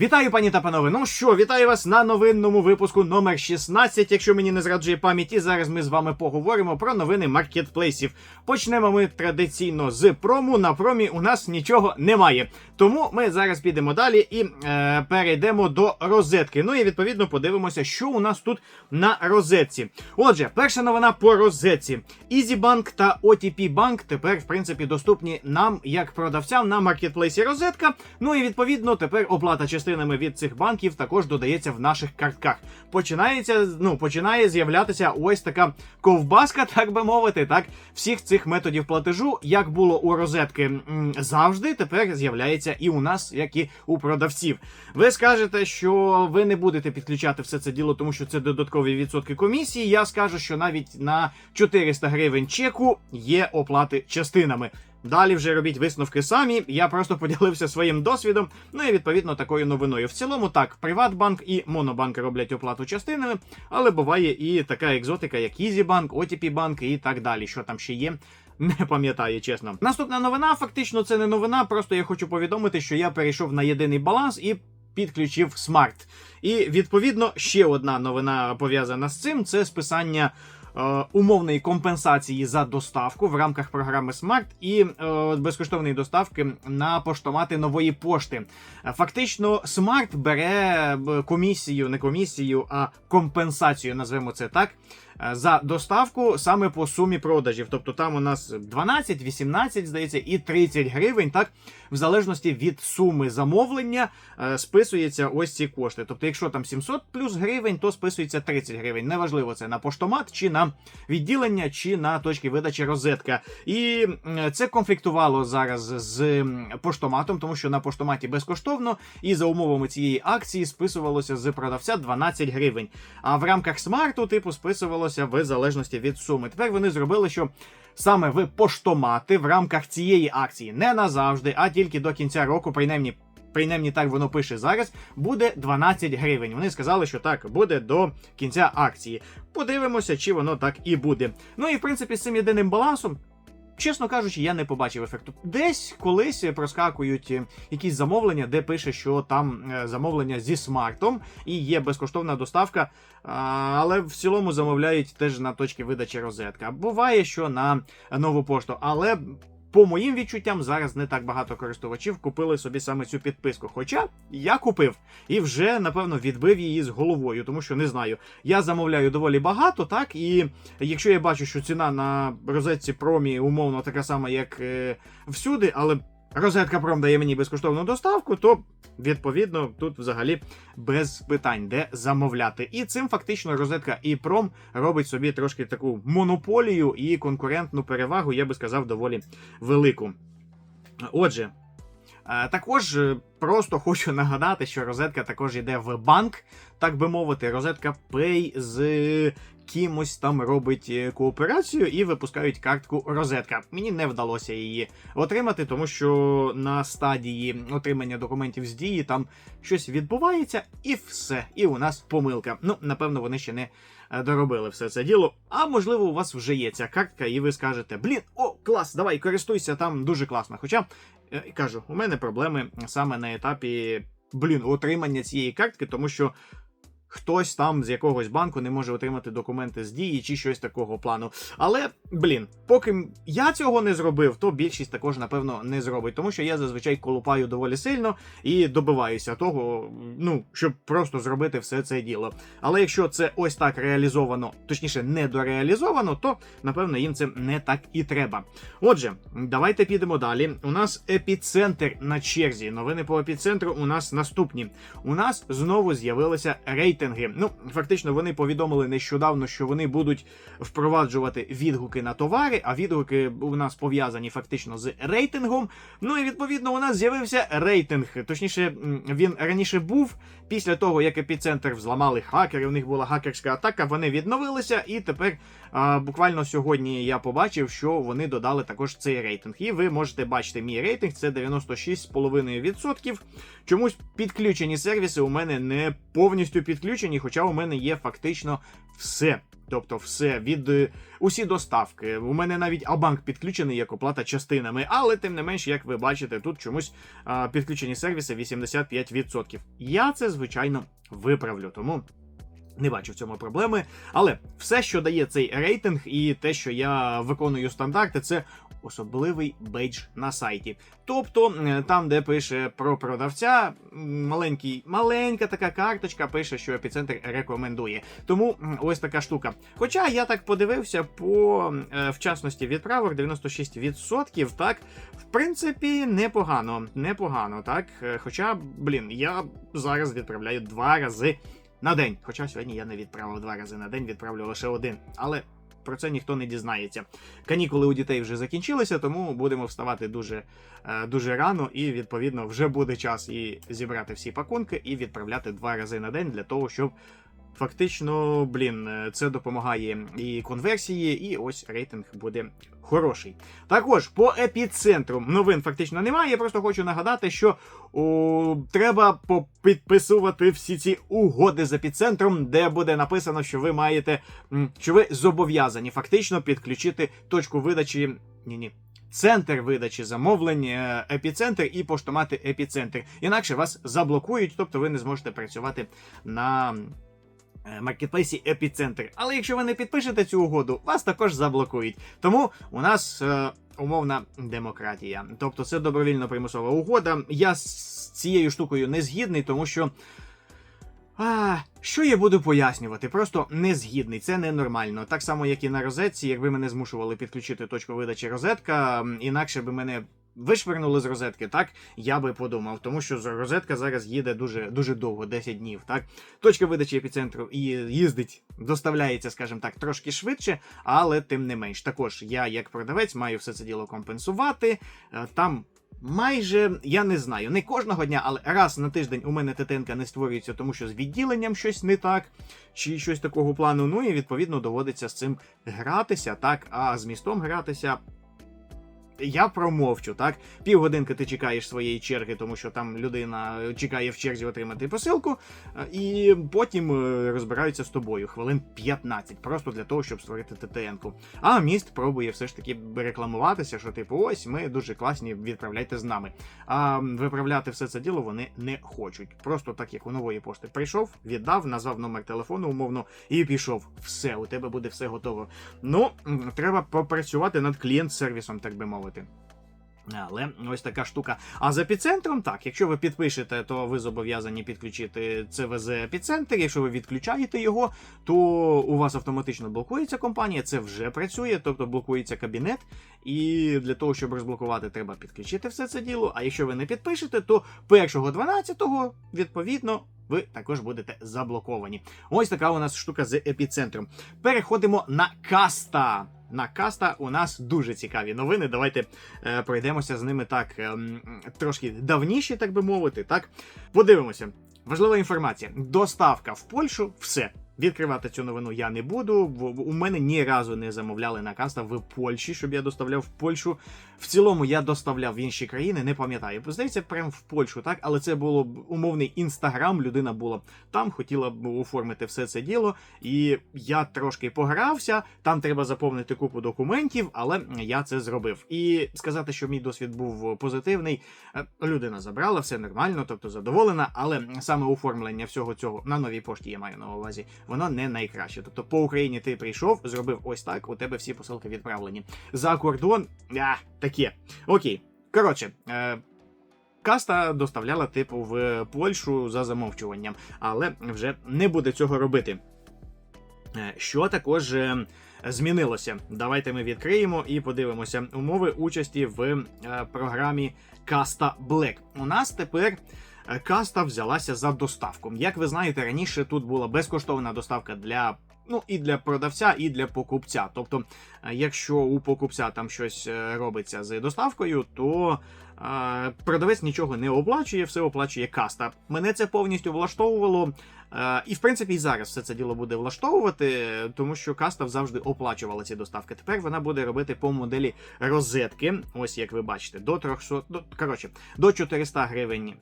Вітаю, пані та панове. Ну що, вітаю вас на новинному випуску номер 16, якщо мені не зраджує пам'ять. І зараз ми з вами поговоримо про новини маркетплейсів. Почнемо ми традиційно з прому. На промі у нас нічого немає. Тому ми зараз підемо далі і е, перейдемо до розетки. Ну і відповідно подивимося, що у нас тут на розетці. Отже, перша новина по розетці. EasyBank та OTP Bank тепер, в принципі, доступні нам як продавцям на маркетплейсі розетка. Ну і відповідно тепер оплата частинами від цих банків також додається в наших картках. Починається, ну, починає з'являтися ось така ковбаска, так би мовити, так, всіх цих методів платежу, як було у розетки завжди, тепер з'являється і у нас, як і у продавців. Ви скажете, що ви не будете підключати все це діло, тому що це додаткові відсотки комісії. Я скажу, що навіть на 400 гривень чеку є оплати частинами. Далі вже робіть висновки самі. Я просто поділився своїм досвідом. Ну і відповідно такою новиною. В цілому так, Приватбанк і Монобанк роблять оплату частинами, але буває і така екзотика, як OTP Bank і так далі. Що там ще є. Не пам'ятаю, чесно. Наступна новина, фактично, це не новина. Просто я хочу повідомити, що я перейшов на єдиний баланс і підключив смарт. І відповідно ще одна новина пов'язана з цим: це списання. Е, Умовної компенсації за доставку в рамках програми Smart і е, безкоштовної доставки на поштомати нової пошти. Фактично, Smart бере е, комісію, не комісію, а компенсацію, назвемо це так, за доставку саме по сумі продажів. Тобто там у нас 12, 18, здається, і 30 гривень, так, в залежності від суми замовлення е, списується ось ці кошти. Тобто, якщо там 700 плюс гривень, то списується 30 гривень. Неважливо, це на поштомат, чи на відділення, чи на точки видачі розетка. І це конфліктувало зараз з поштоматом, тому що на поштоматі безкоштовно, і за умовами цієї акції списувалося з продавця 12 гривень. А в рамках смарту, типу, списувалося в залежності від суми. Тепер вони зробили, що. Саме в поштомати в рамках цієї акції не назавжди, а тільки до кінця року, принаймні принаймні так воно пише зараз, буде 12 гривень. Вони сказали, що так буде до кінця акції. Подивимося, чи воно так і буде. Ну і в принципі з цим єдиним балансом. Чесно кажучи, я не побачив ефекту. Десь колись проскакують е, якісь замовлення, де пише, що там е, замовлення зі смартом і є безкоштовна доставка, але в цілому замовляють теж на точки видачі розетка. Буває, що на нову пошту, але по моїм відчуттям, зараз не так багато користувачів купили собі саме цю підписку. Хоча я купив і вже напевно відбив її з головою, тому що не знаю. Я замовляю доволі багато, так і якщо я бачу, що ціна на розетці промі умовно така сама, як е, всюди, але розетка пром дає мені безкоштовну доставку, то відповідно тут взагалі без питань, де замовляти. І цим фактично розетка і пром робить собі трошки таку монополію і конкурентну перевагу, я би сказав, доволі велику. Отже. Е, Також е, просто хочу нагадати, що розетка також йде в банк, так би мовити, розетка Pay з кимось там робить е, кооперацію і випускають картку розетка. Мені не вдалося її отримати, тому що на стадії отримання документів з дії там щось відбувається, і все. І у нас помилка. Ну, напевно, вони ще не доробили все це діло. А можливо, у вас вже є ця картка, і ви скажете: блін, о, клас, давай, користуйся там дуже класно. Хоча е, кажу, у мене проблеми саме на етапі блін, отримання цієї картки, тому що. Хтось там з якогось банку не може отримати документи з дії чи щось такого плану. Але, блін, поки я цього не зробив, то більшість також, напевно, не зробить, тому що я зазвичай колупаю доволі сильно і добиваюся того, ну, щоб просто зробити все це діло. Але якщо це ось так реалізовано, точніше, недореалізовано, то напевно їм це не так і треба. Отже, давайте підемо далі. У нас епіцентр на черзі. Новини по епіцентру у нас наступні. У нас знову з'явилися рейтинги. Ну, фактично, вони повідомили нещодавно, що вони будуть впроваджувати відгуки на товари, а відгуки у нас пов'язані фактично з рейтингом. Ну і відповідно у нас з'явився рейтинг. Точніше, він раніше був після того, як епіцентр взламали хакери. У них була хакерська атака. Вони відновилися, і тепер А, буквально сьогодні я побачив, що вони додали також цей рейтинг. І ви можете бачити мій рейтинг, це 96,5%. Чомусь підключені сервіси у мене не повністю підключені, хоча у мене є фактично все. Тобто, все від е, усі доставки. У мене навіть Абанк підключений як оплата частинами, але тим не менш, як ви бачите, тут чомусь а, підключені сервіси 85%. Я це звичайно виправлю, тому. Не бачу в цьому проблеми, але все, що дає цей рейтинг, і те, що я виконую стандарти, це особливий бейдж на сайті. Тобто, там, де пише про продавця, маленький, маленька така карточка пише, що епіцентр рекомендує. Тому ось така штука. Хоча я так подивився по е, вчасності відправок 96%, так, в принципі, непогано, непогано, так. Е, Хоча, блін, я зараз відправляю два рази на день. Хоча сьогодні я не відправив два рази на день, відправлю лише один. Але про це ніхто не дізнається. Канікули у дітей вже закінчилися, тому будемо вставати дуже, е, дуже рано, і відповідно вже буде час і зібрати всі пакунки і відправляти два рази на день для того, щоб. Фактично, блін, це допомагає і конверсії, і ось рейтинг буде хороший. Також по епіцентру новин фактично немає. Я просто хочу нагадати, що о, треба підписувати всі ці угоди з епіцентром, де буде написано, що ви маєте, що ви зобов'язані фактично підключити точку видачі. Ні-ні. Центр видачі замовлень, е, епіцентр і поштомати епіцентр. Інакше вас заблокують, тобто ви не зможете працювати на маркетплейсі епіцентр. Але якщо ви не підпишете цю угоду, вас також заблокують. Тому у нас е, умовна демократія. Тобто це добровільно примусова угода. Я з цією штукою не згідний, тому що. А, що я буду пояснювати? Просто не згідний, це ненормально. Так само, як і на розетці, якби мене змушували підключити точку видачі розетка, інакше би мене вишвернули з розетки, так я би подумав, тому що розетка зараз їде дуже дуже довго, 10 днів. Так, точка видачі епіцентру і їздить, доставляється, скажімо так, трошки швидше, але тим не менш. Також я, як продавець, маю все це діло компенсувати. Е, Там майже я не знаю, не кожного дня, але раз на тиждень у мене ТТНК не створюється, тому що з відділенням щось не так, чи щось такого плану. Ну і відповідно доводиться з цим гратися, так, а з містом гратися. Я промовчу, так? Півгодинки ти чекаєш своєї черги, тому що там людина чекає в черзі отримати посилку, е, і потім е, розбираються з тобою хвилин 15, просто для того, щоб створити ТТН-ку. А міст пробує все ж таки рекламуватися, що типу, ось ми дуже класні, відправляйте з нами. А виправляти все це діло вони не хочуть. Просто так як у нової пошти прийшов, віддав, назвав номер телефону умовно і пішов. Все, у тебе буде все готово. Ну, треба попрацювати над клієнт-сервісом, так би мовити. Але ось така штука. А з епіцентром, так, якщо ви підпишете, то ви зобов'язані підключити ЦВЗ епіцентр. Якщо ви відключаєте його, то у вас автоматично блокується компанія. Це вже працює, тобто блокується кабінет. І для того, щоб розблокувати, треба підключити все це діло. А якщо ви не підпишете, то 1.12 відповідно. Ви також будете заблоковані. Ось така у нас штука з епіцентром. Переходимо на каста. На каста у нас дуже цікаві новини. Давайте е, пройдемося з ними так ем, трошки давніші, так би мовити. Так, подивимося. Важлива інформація: доставка в Польщу, все. Відкривати цю новину я не буду. У мене ні разу не замовляли на каста в Польщі, щоб я доставляв в Польщу. В цілому я доставляв в інші країни, не пам'ятаю. Здається, прям в Польщу, так, але це було б умовний інстаграм. Людина була там, хотіла б оформити все це діло. І я трошки погрався. Там треба заповнити купу документів, але я це зробив. І сказати, що мій досвід був позитивний. е, Людина забрала, все нормально, тобто задоволена, але саме оформлення всього цього на новій пошті я маю на увазі, воно не найкраще. Тобто по Україні ти прийшов, зробив ось так, у тебе всі посилки відправлені. За кордон, а, таке. Окей. Коротше, е, каста доставляла типу в Польщу за замовчуванням, але вже не буде цього робити. Е, Що також е, змінилося? Давайте ми відкриємо і подивимося умови участі в е, програмі Каста Black. У нас тепер каста взялася за доставку. Як ви знаєте, раніше тут була безкоштовна доставка для. Ну, і для продавця, і для покупця. Тобто, е, якщо у покупця там щось е, робиться з доставкою, то продавець нічого не оплачує, все оплачує каста. Мене це повністю влаштовувало. І в принципі і зараз все це діло буде влаштовувати, тому що каста завжди оплачувала ці доставки. Тепер вона буде робити по моделі розетки. Ось як ви бачите, до 300, до, коротше, до 400 гривень.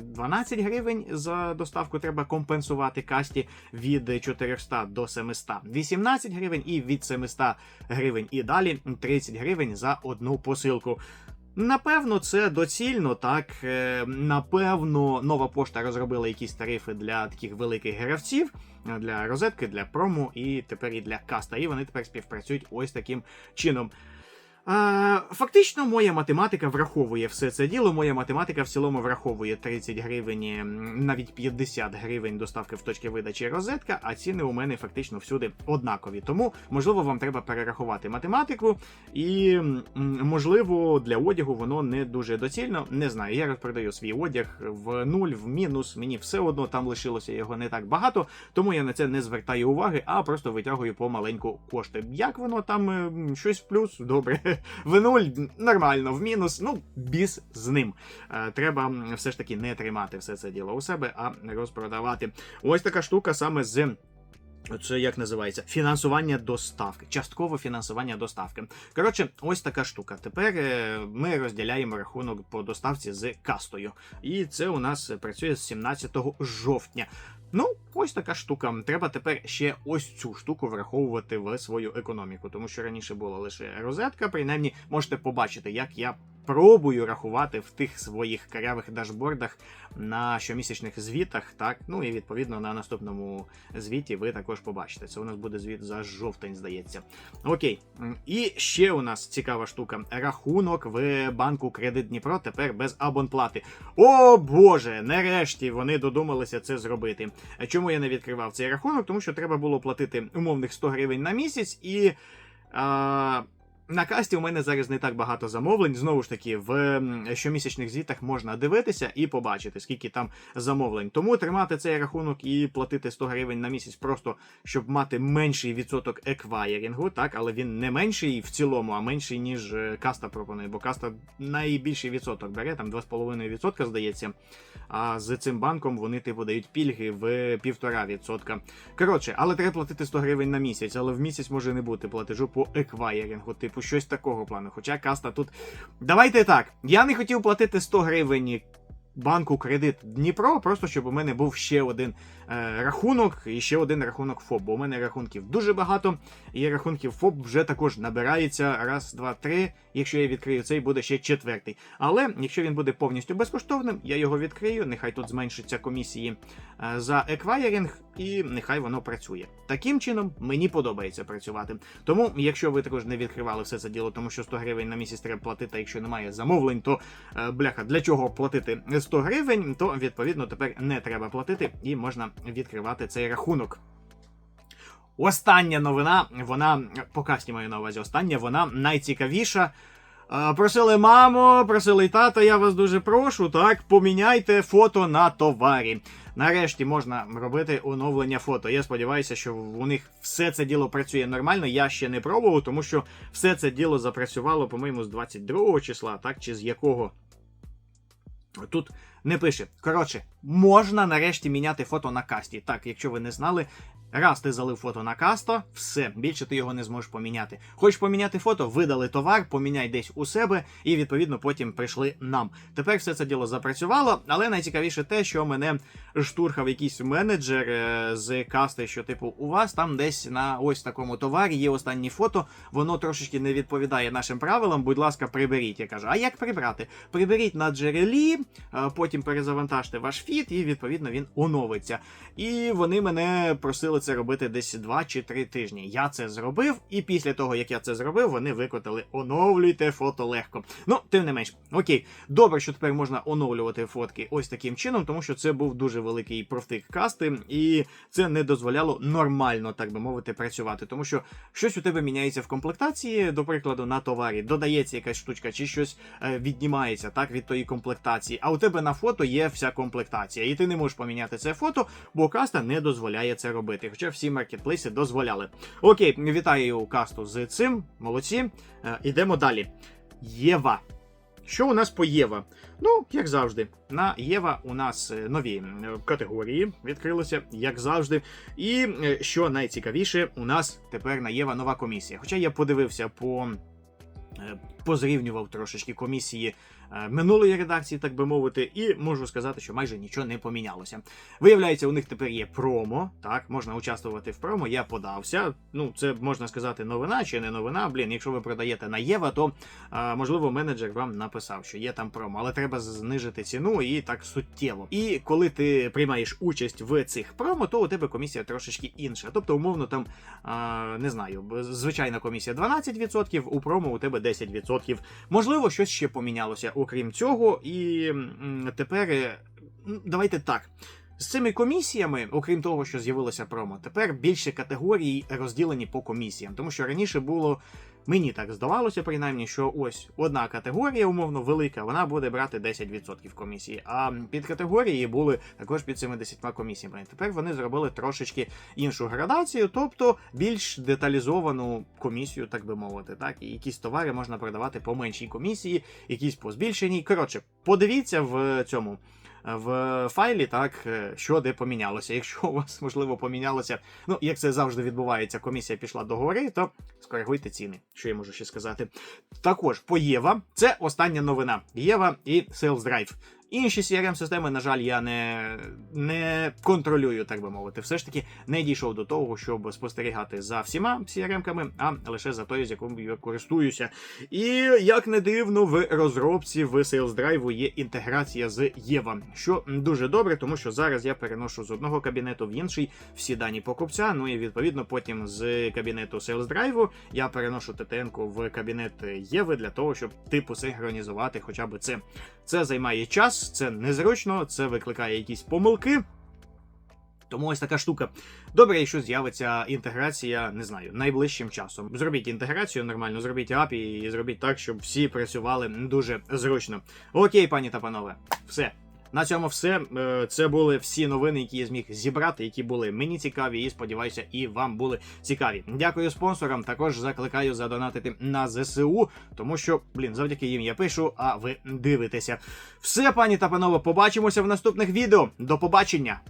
12 гривень за доставку треба компенсувати касті від 400 до 700 18 гривень, і від 700 гривень і далі 30 гривень за одну посилку. Напевно, це доцільно, так. Е, Напевно, нова пошта розробила якісь тарифи для таких великих гравців, е, для розетки, для прому і тепер і для каста. І вони тепер співпрацюють ось таким чином. Фактично, моя математика враховує все це діло. Моя математика в цілому враховує 30 гривень, навіть 50 гривень доставки в точки видачі розетка, а ціни у мене фактично всюди однакові. Тому, можливо, вам треба перерахувати математику, і можливо для одягу воно не дуже доцільно. Не знаю. Я розпродаю свій одяг в нуль, в мінус. Мені все одно там лишилося його не так багато, тому я на це не звертаю уваги, а просто витягую помаленьку кошти. Як воно там щось в плюс? Добре. В нуль нормально, в мінус, ну, біс з ним. Е, Треба все ж таки не тримати все це діло у себе, а розпродавати. Ось така штука саме з. Це як називається фінансування доставки, часткове фінансування доставки. Коротше, ось така штука. Тепер е, ми розділяємо рахунок по доставці з кастою, і це у нас працює з 17 жовтня. Ну, ось така штука. Треба тепер ще ось цю штуку враховувати в свою економіку, тому що раніше була лише розетка. Принаймні, можете побачити, як я пробую рахувати в тих своїх карявих дашбордах на щомісячних звітах. Так, ну і відповідно на наступному звіті ви також побачите. Це у нас буде звіт за жовтень, здається. Окей, і ще у нас цікава штука: рахунок в банку Кредит Дніпро тепер без абонплати. О Боже, нарешті вони додумалися це зробити. Чому я не відкривав цей рахунок? Тому що треба було платити умовних 100 гривень на місяць і. А... На касті у мене зараз не так багато замовлень. Знову ж таки, в щомісячних звітах можна дивитися і побачити, скільки там замовлень. Тому тримати цей рахунок і платити 100 гривень на місяць, просто щоб мати менший відсоток еквайрінгу, так, але він не менший в цілому, а менший, ніж е, каста пропонує. Бо каста найбільший відсоток бере, там 2,5% здається. А з цим банком вони типу дають пільги в 1,5%. Коротше, але треба платити 100 гривень на місяць, але в місяць може не бути платежу по еквайрінгу, типу щось такого плану. Хоча каста тут. Давайте так. Я не хотів платити 100 гривень банку кредит Дніпро, просто щоб у мене був ще один е, рахунок і ще один рахунок ФОП. Бо у мене рахунків дуже багато, і рахунків ФОП вже також набирається. Раз, два, три. Якщо я відкрию цей, буде ще четвертий. Але якщо він буде повністю безкоштовним, я його відкрию. Нехай тут зменшиться комісії е, за еквайрінг, і нехай воно працює. Таким чином мені подобається працювати. Тому, якщо ви також не відкривали все це діло, тому що 100 гривень на місяць треба платити, а якщо немає замовлень, то е, бляха, для чого платити 100 гривень, то відповідно тепер не треба платити і можна відкривати цей рахунок. Остання новина, вона по касті маю на увазі. Остання, вона найцікавіша. Просили маму, просили тата, я вас дуже прошу, так, поміняйте фото на товарі. Нарешті можна робити оновлення фото. Я сподіваюся, що у них все це діло працює нормально. Я ще не пробував, тому що все це діло запрацювало, по-моєму, з 22 числа, так, чи з якого. Тут не пише. Коротше, можна нарешті міняти фото на касті. Так, якщо ви не знали, раз ти залив фото на касто, все, більше ти його не зможеш поміняти. Хочеш поміняти фото, видали товар, поміняй десь у себе, і відповідно потім прийшли нам. Тепер все це діло запрацювало, але найцікавіше те, що мене штурхав якийсь менеджер е, з касти, що типу, у вас там десь на ось такому товарі є останні фото, воно трошечки не відповідає нашим правилам. Будь ласка, приберіть. Я кажу, а як прибрати? Приберіть на джерелі, е, потім перезавантажте ваш фіт, і відповідно він оновиться. І вони мене просили це робити десь 2 чи 3 тижні. Я це зробив, і після того, як я це зробив, вони викотали оновлюйте фото легко. Ну, тим не менш, окей, добре, що тепер можна оновлювати фотки ось таким чином, тому що це був дуже великий провтик касти, і це не дозволяло нормально, так би мовити, працювати. Тому що щось у тебе міняється в комплектації, до прикладу, на товарі, додається якась штучка, чи щось е, віднімається так від тої комплектації. А у тебе на фото є вся комплектація, і ти не можеш поміняти це фото, бо каста не дозволяє це робити. Хоча всі маркетплейси дозволяли. Окей, вітаю касту з цим. Молодці. Е, Ідемо далі. Єва. Що у нас по Єва? Ну, як завжди, на Єва у нас е, нові е, категорії відкрилися, як завжди. І е, що найцікавіше, у нас тепер на Єва нова комісія. Хоча я подивився по. е, Позрівнював трошечки комісії е, минулої редакції, так би мовити, і можу сказати, що майже нічого не помінялося. Виявляється, у них тепер є промо. Так, можна участвувати в промо. Я подався. Ну, це можна сказати, новина чи не новина. Блін, якщо ви продаєте на Єва, то можливо менеджер вам написав, що є там промо, але треба знижити ціну і так суттєво. І коли ти приймаєш участь в цих промо, то у тебе комісія трошечки інша. Тобто, умовно, там не знаю, звичайна комісія 12%, у промо у тебе 10%. Можливо, щось ще помінялося, окрім цього, і тепер е, давайте так. З цими комісіями, окрім того, що з'явилося промо, тепер більше категорій розділені по комісіям. Тому що раніше було, мені так здавалося, принаймні, що ось одна категорія, умовно велика, вона буде брати 10% комісії. А підкатегорії були також під цими 10 комісіями. Тепер вони зробили трошечки іншу градацію, тобто більш деталізовану комісію, так би мовити. Так, і якісь товари можна продавати по меншій комісії, якісь по збільшеній. Коротше, подивіться в цьому. В файлі, так, е, що де помінялося. Якщо у вас, можливо, помінялося, ну, як це завжди відбувається, комісія пішла до гори, то скоригуйте ціни. Що я можу ще сказати? Також по Єва, це остання новина. Єва і Sales Drive. Інші CRM-системи, на жаль, я не, не контролюю, так би мовити. Все ж таки не дійшов до того, щоб спостерігати за всіма CRM-ками, а лише за тою, з якою я користуюся. І як не дивно, в розробці в Sales Drive є інтеграція з Єва, що дуже добре, тому що зараз я переношу з одного кабінету в інший всі дані покупця. Ну і відповідно потім з кабінету Sales Drive я переношу ТТН-ку в кабінет Єви для того, щоб типу синхронізувати хоча б це. Це займає час, це незручно, це викликає якісь помилки. Тому ось така штука. Добре, якщо з'явиться інтеграція, не знаю, найближчим часом. Зробіть інтеграцію нормально, зробіть API і зробіть так, щоб всі працювали дуже зручно. Окей, пані та панове, все. На цьому все. Е, Це були всі новини, які я зміг зібрати, які були мені цікаві, і сподіваюся, і вам були цікаві. Дякую спонсорам. Також закликаю задонатити на ЗСУ, тому що, блін, завдяки їм я пишу, а ви дивитеся. Все, пані та панове, побачимося в наступних відео. До побачення!